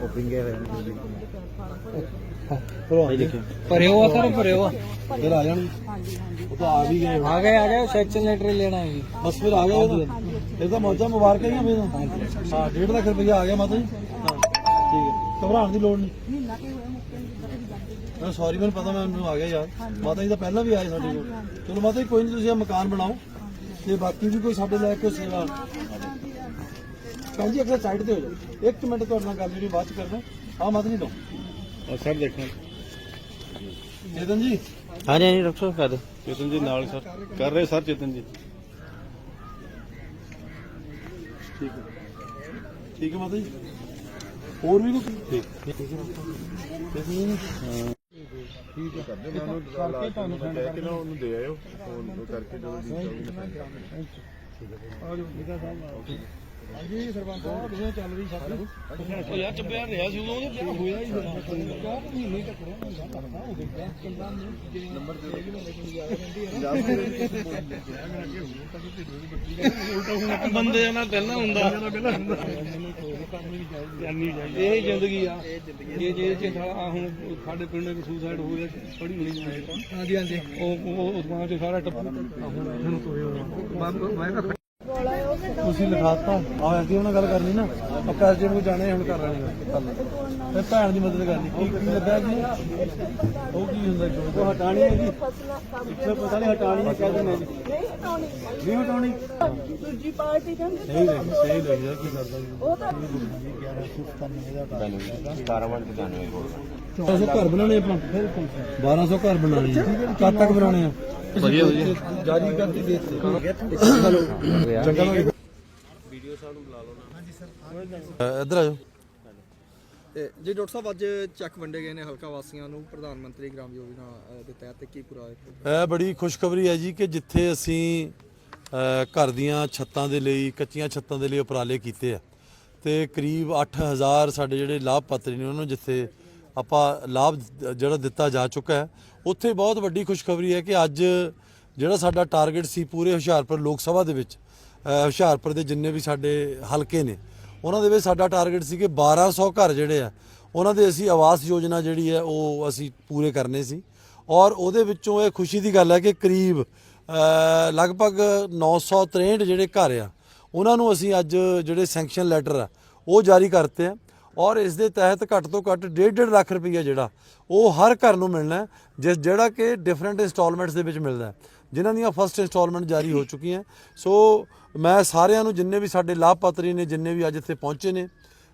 ਉਹ ਪਿੰਗੇ ਹੋਏ ਸਰ ਭਰਿਓ ਆ ਫਿਰ ਆ ਜਾਣ ਉਹ ਤਾਂ ਆ ਵੀ ਗਏ ਆ ਗਏ ਆ ਗਏ ਸੈਕਸ਼ਨ ਲੈਟਰ ਲੈਣਾ ਹੈ ਜੀ ਬਸ ਫਿਰ ਆ ਗਏ ਇਹ ਤਾਂ ਮੌਜਾਂ ਮੁਬਾਰਕਾਂ ਹੀ ਆ ਮੈਨੂੰ ਹਾਂ 1.5 ਲੱਖ ਰੁਪਇਆ ਆ ਗਿਆ ਮਾਤਾ ਜੀ। ਹਾਂ, ਠੀਕ ਹੈ। ਘਬਰਾਉਣ ਦੀ ਲੋੜ ਨਹੀਂ। ਮੈਂ ਸੌਰੀ ਮੈਨੂੰ ਪਤਾ ਮੈਨੂੰ ਆ ਗਿਆ ਯਾਰ। ਮਾਤਾ ਜੀ ਤਾਂ ਪਹਿਲਾਂ ਵੀ ਆਏ ਸਾਡੇ ਕੋਲ। ਚਲੋ ਮਾਤਾ ਜੀ ਕੋਈ ਨਹੀਂ ਤੁਸੀਂ ਇਹ ਮਕਾਨ ਬਣਾਓ। ਤੇ ਬਾਕੀ ਵੀ ਕੋਈ ਸਾਡੇ ਲੈ ਕੋਈ ਸੇਵਾ। ਭੈਣ ਜੀ ਅਗਰ ਸਾਈਡ ਤੇ ਹੋ ਜਾਓ। ਇੱਕ ਮਿੰਟ ਤੁਹਾਡੇ ਨਾਲ ਗੱਲ ਜਿਹੜੀ ਬਾਅਦ ਚ ਕਰਦਾ। ਆ ਮਾਤਾ ਜੀ ਲਓ ਔਰ ਸਰ ਦੇਖੋ। ਚੇਤਨ ਜੀ। ਹਾਂਜੀ ਹਾਂਜੀ ਡਾਕਟਰ ਸਾਹਿਬ ਕਰ ਚੇਤਨ ਜੀ ਨਾਲ ਸਰ। ਕਰ ਰਹੇ ਸਰ ਚੇਤਨ ਜੀ। ਠੀਕ ਹੈ। ਠੀਕ ਹੈ ਮਾਤਾ ਜੀ। ਹੋਰ ਵੀ ਕੋਈ? ਠੀਕ। ਚੇਤਨ ਜੀ। ਕਰਦੇ ਮੈਂ ਉਹਨੂੰ ਕਰਕੇ ਤੁਹਾਨੂੰ ਕਹਿ ਕੇ ਨਾ ਉਹਨੂੰ ਦੇ ਆਇਓ ਫੋਨ ਕਰਕੇ ਜਦੋਂ ਹਾਂਜੀ ਸਰਪੰਚ ਸਾਹਿਬ ਤੁਸੀਂ ਚੱਲ ਰਹੀ ਸਭ ਉਹ ਯਾਰ ਚੱਪਿਆ ਰਿਹਾ ਸੀ ਉਦੋਂ ਉਹਦੇ ਵਿਆਹ ਹੋਇਆ ਹੀ ਮਹੀਨੇ ਤੱਕ ਹੁੰਦਾ ਕਰਦਾ ਉਹ ਦੇਖਦਾ ਕਿੰਨਾ ਨੰਬਰ ਦੇ ਕੇ ਲੈ ਕੇ ਜਾ ਬੰਦੇ ਨਾਲ ਪਹਿਲਾਂ ਹੁੰਦਾ। ਇਹ ਜ਼ਿੰਦਗੀ ਆ। ਇਹ ਜੇ ਚ ਸਾਲਾ ਹੁਣ ਸਾਡੇ ਪਿੰਡ ਵਿੱਚ ਸੁਸਾਈਡ ਹੋ ਗਿਆ ਬੜੀ ਹੋਣੀ ਹਾਂਜੀ ਹਾਂਜੀ। ਉਹ ਉਹ ਉਸ ਚ ਸਾਰਾ ਟੱਪੂ। ਹੁਣ ਤੋਏ ਤੁਸੀਂ ਲਿਖਾਤਾ। ਆ ਐਸੀ ਉਹਨਾਂ ਗੱਲ ਕਰਨੀ ਨਾ। ਆਪਾਂ ਐਸੀ ਨੂੰ ਜਾਣੇ ਹੁਣ ਕਰ ਲੈਣੀ ਗੱਲ ਫਿਰ ਭੈਣ ਦੀ ਮਦਦ ਕਰਨੀ। ਕੀ ਕੀ ਲੱਗਾ ਜੀ? ਉਹ ਕੀ ਹੁੰਦਾ ਜੋ? ਕੋ ਹਟਾਣੀ ਹੈ ਜੀ? ਇੱਥੇ ਪਤਾ ਨਹੀਂ ਹਟਾਣੀ ਹੈ ਕਹਿ ਦਿੰਦੇ ਜੀ। ਨਹੀਂ ਹਟਾਉਣੀ। ਨਹੀਂ ਹਟਾਉਣੀ ਦੂਜੀ ਪਾਰਟੀ ਕਹਿੰਦੇ ਸਹੀ ਲੱਗੀ ਸਹੀ ਲੱਗਦਾ ਕੀ ਕਰਦਾ ਜੀ? ਉਹ ਤਾਂ 1200 ਘਰ ਬਣਾਉਣੇ ਆਪਾਂ। 1200 ਘਰ ਬਣਾਉਣੇ ਆ। ਕਦ ਤੱਕ ਬਣਾਉਣੇ ਆ। ਵਧੀਆ ਵਧੀਆ। ਜਾਰੀ ਕਰਤੀ ਦੇ ਦਿੱਤੇ ਚੰਗਾ ਵੀਡੀਓ ਸਾਹਿਬ ਨੂੰ ਬੁਲਾ ਲਓ ਨਾ ਹਾਂਜੀ ਸਰ ਇੱਧਰ ਆ ਜਾਓ। ਤੇ ਜੀ ਡਾਕਟਰ ਸਾਹਿਬ ਅੱਜ ਚੱਕ ਵੰਡੇ ਗਏ ਨੇ ਹਲਕਾ ਵਾਸੀਆਂ ਨੂੰ ਪ੍ਰਧਾਨ ਮੰਤਰੀ ਗ੍ਰਾਮ ਯੋਜਨਾ ਦੇ ਤਹਿਤ ਕੀ ਪੂਰਾ ਹੈ ਇਹ ਬੜੀ ਖੁਸ਼ਖਬਰੀ ਹੈ ਜੀ ਕਿ ਜਿੱਥੇ ਅਸੀਂ ਘਰ ਦੀਆਂ ਛੱਤਾਂ ਦੇ ਲਈ ਕੱਚੀਆਂ ਛੱਤਾਂ ਦੇ ਲਈ ਉਪਰਾਲੇ ਕੀਤੇ ਆ। ਤੇ ਕਰੀਬ 8000 ਸਾਡੇ ਜਿਹੜੇ ਲਾਭਪਾਤਰੀ ਨੇ ਉਹਨਾਂ ਨੂੰ ਜਿੱਥੇ ਆਪਾਂ ਲਾਭ ਜਿਹੜਾ ਦਿੱਤਾ ਜਾ ਚੁੱਕਾ ਹੈ ਉੱਥੇ ਬਹੁਤ ਵੱਡੀ ਖੁਸ਼ਖਬਰੀ ਹੈ ਕਿ ਅੱਜ ਜਿਹੜਾ ਸਾਡਾ ਟਾਰਗੇਟ ਸੀ ਪੂਰੇ ਹੁਸ਼ਿਆਰਪੁਰ ਲੋਕ ਸਭਾ ਦੇ ਵਿੱਚ ਹੁਸ਼ਿਆਰਪੁਰ ਦੇ ਜਿੰਨੇ ਵੀ ਸਾਡੇ ਹਲਕੇ ਨੇ ਉਹਨਾਂ ਦੇ ਵਿੱਚ ਸਾਡਾ ਟਾਰਗੇਟ ਸੀ ਕਿ 1200 ਘਰ ਜਿਹੜੇ ਆ ਉਹਨਾਂ ਦੇ ਅਸੀਂ ਆਵਾਸ ਯੋਜਨਾ ਜਿਹੜੀ ਹੈ ਉਹ ਅਸੀਂ ਪੂਰੇ ਕਰਨੇ ਸੀ। ਔਰ ਉਹਦੇ ਵਿੱਚੋਂ ਇਹ ਖੁਸ਼ੀ ਦੀ ਗੱਲ ਹੈ ਕਿ ਕਰੀਬ ਅ, ਲਗਭਗ 963 ਜਿਹੜੇ ਘਰ ਆ ਉਹਨਾਂ ਨੂੰ ਅਸੀਂ ਅੱਜ ਜਿਹੜੇ ਸੈਂਕਸ਼ਨ ਲੈਟਰ ਆ ਉਹ ਜਾਰੀ ਕਰਤੇ ਆ। ਔਰ ਇਸ ਦੇ ਤਹਿਤ ਘੱਟ ਤੋਂ ਘੱਟ 1.5 ਲੱਖ ਰੁਪਈਆ ਜਿਹੜਾ ਉਹ ਹਰ ਘਰ ਨੂੰ ਮਿਲਣਾ ਜਿਸ ਜਿਹੜਾ ਕਿ ਡਿਫਰੈਂਟ ਇੰਸਟਾਲਮੈਂਟਸ ਦੇ ਵਿੱਚ ਮਿਲਦਾ ਜਿਨ੍ਹਾਂ ਦੀਆਂ ਫਸਟ ਇੰਸਟਾਲਮੈਂਟ ਜਾਰੀ ਹੋ ਚੁੱਕੀਆਂ। ਸੋ ਮੈਂ ਸਾਰਿਆਂ ਨੂੰ ਜਿੰਨੇ ਵੀ ਸਾਡੇ ਲਾਭਪਾਤਰੀ ਨੇ, ਜਿੰਨੇ ਵੀ ਅੱਜ ਇੱਥੇ ਪਹੁੰਚੇ ਨੇ,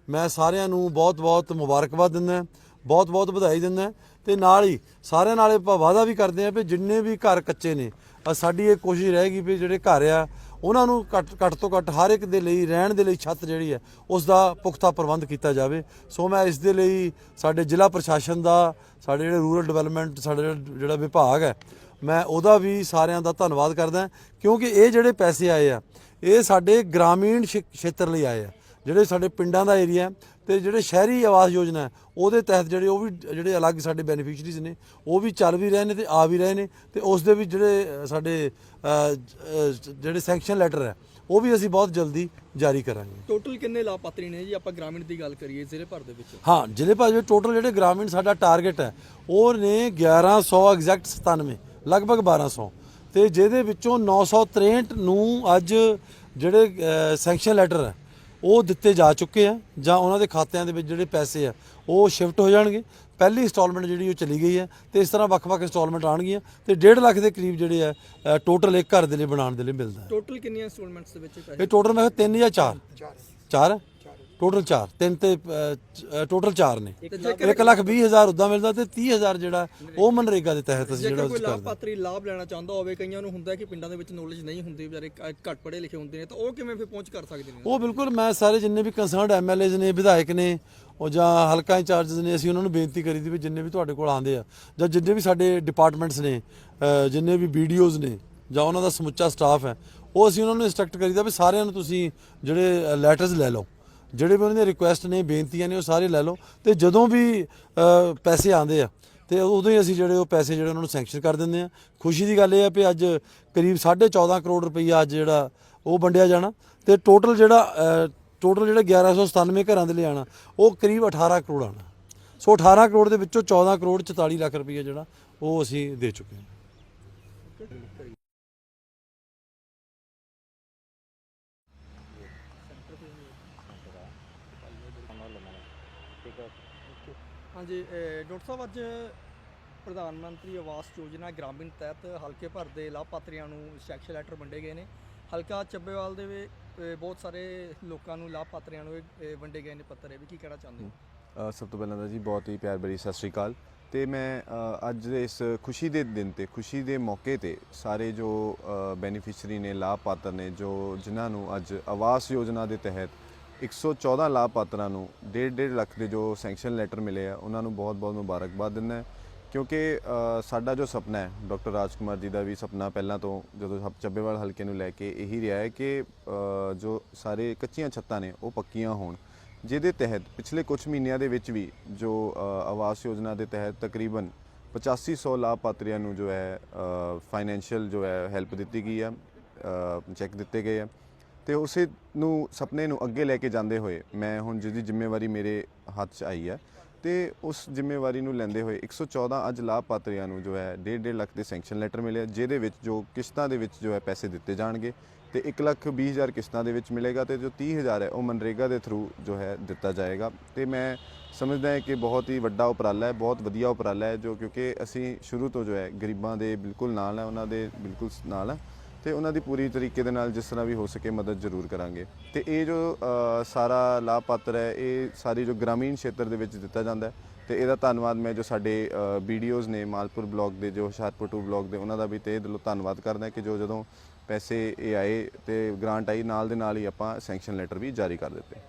ਮੈਂ ਸਾਰਿਆਂ ਨੂੰ ਬਹੁਤ-ਬਹੁਤ ਮੁਬਾਰਕਬਾਦ ਦਿੰਦਾ ਬਹੁਤ-ਬਹੁਤ ਵਧਾਈ ਦਿੰਦਾ ਤੇ ਨਾਲ ਹੀ ਸਾਰਿਆਂ ਨਾਲ ਇਹ ਆਪਾਂ ਵਾਅਦਾ ਵੀ ਕਰਦੇ ਆ ਵੀ ਜਿੰਨੇ ਵੀ ਘਰ ਕੱਚੇ ਨੇ ਸਾਡੀ ਇਹ ਕੋਸ਼ਿਸ਼ ਰਹੇਗੀ ਵੀ ਜਿਹੜੇ ਘਰ ਆ, ਉਹਨਾਂ ਨੂੰ ਘੱਟ ਘੱਟ ਤੋਂ ਘੱਟ ਹਰ ਇੱਕ ਦੇ ਲਈ, ਰਹਿਣ ਦੇ ਲਈ ਛੱਤ ਜਿਹੜੀ ਹੈ, ਉਸ ਦਾ ਪੁਖਤਾ ਪ੍ਰਬੰਧ ਕੀਤਾ ਜਾਵੇ। ਸੋ ਮੈਂ ਇਸ ਦੇ ਲਈ ਸਾਡੇ ਜ਼ਿਲ੍ਹਾ ਪ੍ਰਸ਼ਾਸਨ ਦਾ, ਸਾਡੇ ਜਿਹੜੇ ਰੂਰਲ ਡਿਵੈਲਪਮੈਂਟ ਸਾਡੇ ਜਿਹੜਾ ਵਿਭਾਗ ਹੈ ਮੈਂ ਉਹਦਾ ਵੀ ਸਾਰਿਆਂ ਦਾ ਧੰਨਵਾਦ ਕਰਦਾ ਕਿਉਂਕਿ ਇਹ ਜਿਹੜੇ ਪੈਸੇ ਆਏ ਆ ਇਹ ਸਾਡੇ ਗ੍ਰਾਮੀਣ ਖੇਤਰ ਲਈ ਆਏ ਆ। ਜਿਹੜੇ ਸਾਡੇ ਪਿੰਡਾਂ ਦਾ ਏਰੀਆ ਤੇ ਜਿਹੜੇ ਸ਼ਹਿਰੀ ਆਵਾਸ ਯੋਜਨਾ ਹੈ ਉਹਦੇ ਤਹਿਤ ਜਿਹੜੇ ਉਹ ਵੀ ਜਿਹੜੇ ਅਲੱਗ ਸਾਡੇ ਬੈਨੀਫੀਸ਼ੀਅਰੀਜ਼ ਨੇ ਉਹ ਵੀ ਚੱਲ ਵੀ ਰਹੇ ਨੇ ਤੇ ਆ ਵੀ ਰਹੇ ਨੇ ਤੇ ਉਸ ਦੇ ਵੀ ਜਿਹੜੇ ਸਾਡੇ ਜਿਹੜੇ ਸੈਂਕਸ਼ਨ ਲੈਟਰ ਹੈ ਉਹ ਵੀ ਅਸੀਂ ਬਹੁਤ ਜਲਦੀ ਜਾਰੀ ਕਰਾਂਗੇ। ਟੋਟਲ ਕਿੰਨੇ ਲਾਭਪਾਤਰੀ ਨੇ ਜੀ? ਆਪਾਂ ਗ੍ਰਾਮੀਣ ਦੀ ਗੱਲ ਕਰੀਏ ਜ਼ਿਲ੍ਹੇ ਭਰ ਦੇ ਵਿੱਚ। ਹਾਂ ਜ਼ਿਲ੍ਹੇ ਭਾਜਪਾ ਟੋਟਲ ਜਿਹੜੇ ਗ੍ਰਾਮੀਣ ਸਾਡਾ ਟਾਰਗੇਟ ਹੈ ਉਹ ਨੇ 1100 ਐਗਜ਼ੈਕਟ 97 ਲਗਭਗ 1200 ਤੇ ਜਿਹਦੇ ਵਿੱਚੋਂ 963 ਨੂੰ ਅੱਜ ਜਿਹੜੇ ਸੈਂਕਸ਼ਨ ਲੈਟਰ ਹੈ ਉਹ ਦਿੱਤੇ ਜਾ ਚੁੱਕੇ ਆ ਜਾਂ ਉਹਨਾਂ ਦੇ ਖਾਤਿਆਂ ਦੇ ਵਿੱਚ ਜਿਹੜੇ ਪੈਸੇ ਆ ਉਹ ਸ਼ਿਫਟ ਹੋ ਜਾਣਗੇ। ਪਹਿਲੀ ਇੰਸਟਾਲਮੈਂਟ ਜਿਹੜੀ ਉਹ ਚਲੀ ਗਈ ਹੈ ਤੇ ਇਸ ਤਰ੍ਹਾਂ ਵੱਖ-ਵੱਖ ਇੰਸਟਾਲਮੈਂਟ ਆਣਗੀਆਂ ਤੇ 1.5 ਲੱਖ ਦੇ ਕਰੀਬ ਜਿਹੜੇ ਆ ਟੋਟਲ ਇੱਕ ਘਰ ਦੇ ਲਈ ਬਣਾਉਣ ਦੇ ਲਈ ਮਿਲਦਾ ਹੈ। ਟੋਟਲ ਕਿੰਨੀਆਂ ਇੰਸਟਾਲਮੈਂਟਸ ਦੇ ਵਿੱਚ ਪੈਸੇ? ਇਹ ਟੋਟਲ ਮੈਂ ਕਿਹਾ 3 ਜਾਂ 4 4 ਟੋਟਲ 4 ਤਿੰਨ ਤੇ ਟੋਟਲ 4 ਨੇ। 1 ਲੱਖ 20 ਹਜ਼ਾਰ ਉਦਾਂ ਮਿਲਦਾ ਤੇ 30 ਹਜ਼ਾਰ ਜਿਹੜਾ ਉਹ ਮਨਰੇਗਾ ਦੇ ਤਹਿਤ ਅਸੀਂ ਜਿਹੜਾ ਉਸ ਕੋਈ ਕਰਦੇ ਲਾਭਪਾਤਰੀ ਲਾਭ ਲੈਣਾ ਚਾਹੁੰਦਾ ਹੋਵੇ ਕਈਆਂ ਨੂੰ ਹੁੰਦਾ ਕਿ ਪਿੰਡਾਂ ਦੇ ਵਿੱਚ ਨੌਲੇਜ ਨਹੀਂ ਹੁੰਦੀ ਵਿਚਾਰੇ ਘੱਟ ਪੜ੍ਹੇ ਲਿਖੇ ਹੁੰਦੇ ਨੇ ਤਾਂ ਉਹ ਕਿਵੇਂ ਫਿਰ ਪਹੁੰਚ ਕਰ ਸਕਦੇ ਨੇ? ਉਹ ਬਿਲਕੁਲ ਮੈਂ ਸਾਰੇ ਜਿੰਨੇ ਵੀ ਕੰਸਰਨਡ ਐਮਐਲਏਜ਼ ਨੇ ਵਿਧਾਇਕ ਨੇ ਉਹ ਜਾਂ ਹਲਕਾ ਇੰਚਾਰਜਸ ਨੇ ਅਸੀਂ ਉਹਨਾਂ ਨੂੰ ਬੇਨਤੀ ਕਰੀ ਦੀ ਵੀ ਜਿੰਨੇ ਵੀ ਤੁਹਾਡੇ ਕੋਲ ਆਉਂਦੇ ਆ ਜਾਂ ਜਿੰਨੇ ਵੀ ਸਾਡੇ ਡਿਪਾਰਟਮੈਂਟਸ ਨੇ ਜਿੰਨੇ ਵੀ ਵੀਡੀਓਜ਼ ਨੇ ਜਾਂ ਉਹਨਾਂ ਦਾ ਸਮੁੱਚਾ ਸਟਾਫ ਹੈ ਉਹ ਅਸੀਂ ਉਹਨਾਂ ਨੂੰ ਇੰਸਟਰਕਟ ਕਰੀਦਾ ਵੀ ਸਾਰਿਆਂ ਨੂੰ ਤੁਸੀਂ ਜਿਹੜੇ ਲੈਟਰਸ ਲੈ ਲਓ। ਜਿਹੜੇ ਵੀ ਉਹਨਾਂ ਦੀਆਂ ਰਿਕੁਐਸਟ ਨੇ, ਬੇਨਤੀਆਂ ਨੇ, ਉਹ ਸਾਰੇ ਲੈ ਲਓ। ਤੇ ਜਦੋਂ ਵੀ ਪੈਸੇ ਆਉਂਦੇ ਆ, ਤੇ ਉਦੋਂ ਹੀ ਅਸੀਂ ਜਿਹੜੇ ਉਹ ਪੈਸੇ ਜਿਹੜੇ ਉਹਨਾਂ ਨੂੰ ਸੈਂਕਸ਼ਨ ਕਰ ਦਿੰਦੇ ਆ। ਖੁਸ਼ੀ ਦੀ ਗੱਲ ਇਹ ਹੈ ਵੀ ਅੱਜ ਕਰੀਬ 14.5 ਕਰੋੜ ਰੁਪਈਆ ਅੱਜ ਜਿਹੜਾ ਉਹ ਵੰਡਿਆ ਜਾਣਾ। ਤੇ ਟੋਟਲ ਜਿਹੜਾ ਟੋਟਲ ਜਿਹੜੇ 1197 ਘਰਾਂ ਦੇ ਲਈ ਆਣਾ ਉਹ ਕਰੀਬ 18 ਕਰੋੜ ਆਣਾ ਸੋ 18 ਕਰੋੜ ਦੇ ਵਿੱਚੋਂ 14 ਕਰੋੜ 44 ਲੱਖ ਰੁਪਈਆ ਜਿਹੜਾ ਉਹ ਅਸੀਂ ਦੇ ਚੁੱਕੇ ਹਾਂ। ਓਕੇ ਹਾਂਜੀ ਡਾਕਟਰ ਸਾਹਿਬ, ਅੱਜ ਪ੍ਰਧਾਨ ਮੰਤਰੀ ਆਵਾਸ ਯੋਜਨਾ ਗ੍ਰਾਮੀਣ ਤਹਿਤ ਹਲਕੇ ਭਰ ਦੇ ਲਾਭਪਾਤਰੀਆਂ ਨੂੰ ਸੈਕਸ਼ਨ ਲੈਟਰ ਵੰਡੇ ਗਏ ਨੇ। ਹਲਕਾ ਚੱਬੇਵਾਲ ਦੇ ਵੀ ਬਹੁਤ ਸਾਰੇ ਲੋਕਾਂ ਨੂੰ ਲਾਭਪਾਤਰੀਆਂ ਨੂੰ ਇਹ- ਵੰਡੇ ਗਏ ਨੇ ਪੱਤਰ। ਇਹ ਵੀ ਕੀ ਕਹਿਣਾ ਚਾਹੁੰਦੇ ਹੋ? ਸਭ ਤੋਂ ਪਹਿਲਾਂ ਤਾਂ ਜੀ ਬਹੁਤ ਹੀ ਪਿਆਰ ਭਰੀ ਸਤਿ ਸ਼੍ਰੀ ਅਕਾਲ। ਤੇ ਮੈਂ ਅੱਜ ਦੇ ਇਸ ਖੁਸ਼ੀ ਦੇ ਦਿਨ ਤੇ, ਖੁਸ਼ੀ ਦੇ ਮੌਕੇ ਤੇ ਸਾਰੇ ਜੋ ਬੈਨੀਫੀਸ਼ੀਅਰੀ ਨੇ, ਲਾਭਪਾਤਰ ਨੇ, ਜੋ ਜਿਨ੍ਹਾਂ ਨੂੰ ਅੱਜ ਆਵਾਸ ਯੋਜਨਾ ਦੇ ਤਹਿਤ 114 ਲਾਭਪਾਤਰਾਂ ਨੂੰ 1.5 ਲੱਖ ਦੇ ਜੋ ਸੈਂਕਸ਼ਨ ਲੈਟਰ ਮਿਲੇ ਆ, ਉਹਨਾਂ ਨੂੰ ਬਹੁਤ-ਬਹੁਤ ਮੁਬਾਰਕਬਾਦ ਦਿੰਦਾ ਕਿਉਂਕਿ ਸਾਡਾ ਜੋ ਸੁਪਨਾ ਹੈ, ਡਾਕਟਰ ਰਾਜਕੁਮਾਰ ਜੀ ਦਾ ਵੀ ਸੁਪਨਾ ਪਹਿਲਾਂ ਤੋਂ ਜਦੋਂ ਹਬ ਚੱਬੇਵਾਲ ਹਲਕੇ ਨੂੰ ਲੈ ਕੇ ਇਹੀ ਰਿਹਾ ਹੈ ਕਿ ਜੋ ਸਾਰੇ ਕੱਚੀਆਂ ਛੱਤਾਂ ਨੇ, ਉਹ ਪੱਕੀਆਂ ਹੋਣ। ਜਿਹਦੇ ਤਹਿਤ ਪਿਛਲੇ ਕੁਝ ਮਹੀਨਿਆਂ ਦੇ ਵਿੱਚ ਵੀ ਜੋ ਆਵਾਸ ਯੋਜਨਾ ਦੇ ਤਹਿਤ ਤਕਰੀਬਨ 8500 ਲਾਭਪਾਤਰੀਆਂ ਨੂੰ ਜੋ ਹੈ ਫਾਈਨੈਂਸ਼ੀਅਲ ਜੋ ਹੈ, ਹੈਲਪ ਦਿੱਤੀ ਗਈ ਹੈ ਚੈੱਕ ਦਿੱਤੇ ਗਏ ਆ ਤੇ ਉਸੇ ਨੂੰ ਸੁਪਨੇ ਨੂੰ ਅੱਗੇ ਲੈ ਕੇ ਜਾਂਦੇ ਹੋਏ, ਮੈਂ ਹੁਣ ਜਿਹਦੀ ਜ਼ਿੰਮੇਵਾਰੀ ਮੇਰੇ ਹੱਥ 'ਚ ਆਈ ਹੈ, ਤੇ ਉਸ ਜ਼ਿੰਮੇਵਾਰੀ ਨੂੰ ਲੈਂਦੇ ਹੋਏ 114 ਅੱਜ ਲਾਭਪਾਤਰੀਆਂ ਨੂੰ ਜੋ ਹੈ 1.5 ਲੱਖ ਦੇ ਸੈਂਕਸ਼ਨ ਲੈਟਰ ਮਿਲੇ, ਜਿਹਦੇ ਵਿੱਚ ਜੋ ਕਿਸ਼ਤਾਂ ਦੇ ਵਿੱਚ ਜੋ ਹੈ ਪੈਸੇ ਦਿੱਤੇ ਜਾਣਗੇ ਤੇ 1 ਲੱਖ 20 ਹਜ਼ਾਰ ਕਿਸ਼ਤਾਂ ਦੇ ਵਿੱਚ ਮਿਲੇਗਾ ਤੇ ਜੋ 30 ਹਜ਼ਾਰ ਹੈ ਉਹ ਮਨਰੇਗਾ ਦੇ ਥਰੂ ਜੋ ਹੈ ਦਿੱਤਾ ਜਾਏਗਾ। ਤੇ ਮੈਂ ਸਮਝਦਾ ਹਾਂ ਕਿ ਬਹੁਤ ਹੀ ਵੱਡਾ ਉਪਰਾਲਾ ਹੈ, ਬਹੁਤ ਵਧੀਆ ਉਪਰਾਲਾ ਹੈ ਜੋ ਕਿਉਂਕਿ ਅਸੀਂ ਸ਼ੁਰੂ ਤੋਂ ਜੋ ਹੈ ਗਰੀਬਾਂ ਦੇ ਬਿਲਕੁਲ ਨਾਲ ਹੈ, ਉਹਨਾਂ ਦੇ ਬਿਲਕੁਲ ਨਾਲ ਹੈ। ਤੇ ਉਹਨਾਂ ਦੀ ਪੂਰੀ ਤਰੀਕੇ ਦੇ ਨਾਲ ਜਿਸ ਤਰ੍ਹਾਂ ਵੀ ਹੋ ਸਕੇ ਮਦਦ ਜ਼ਰੂਰ ਕਰਾਂਗੇ। ਤੇ ਇਹ ਜੋ ਸਾਰਾ ਲਾਭਪਾਤਰ ਹੈ, ਇਹ ਸਾਰੀ ਜੋ ਗ੍ਰਾਮੀਣ ਖੇਤਰ ਦੇ ਵਿੱਚ ਦਿੱਤਾ ਜਾਂਦਾ ਹੈ, ਤੇ ਇਹਦਾ ਧੰਨਵਾਦ ਮੈਂ ਜੋ ਸਾਡੇ ਵੀਡੀਓਜ਼ ਨੇ ਮਾਲਪੁਰ ਬਲਾਕ ਦੇ, ਜੋ ਹੁਸ਼ਿਆਰਪੁਰ ਟੂ ਬਲਾਕ ਦੇ, ਉਹਨਾਂ ਦਾ ਵੀ ਤਹਿ ਦਿਲੋਂ ਧੰਨਵਾਦ ਕਰਦਾ ਕਿ ਜੋ ਜਦੋਂ ਪੈਸੇ ਇਹ ਆਏ ਤੇ ਗ੍ਰਾਂਟ ਆਈ, ਨਾਲ ਦੇ ਨਾਲ ਹੀ ਆਪਾਂ ਸੈਂਕਸ਼ਨ ਲੈਟਰ ਵੀ ਜਾਰੀ ਕਰ ਦਿੱਤੇ।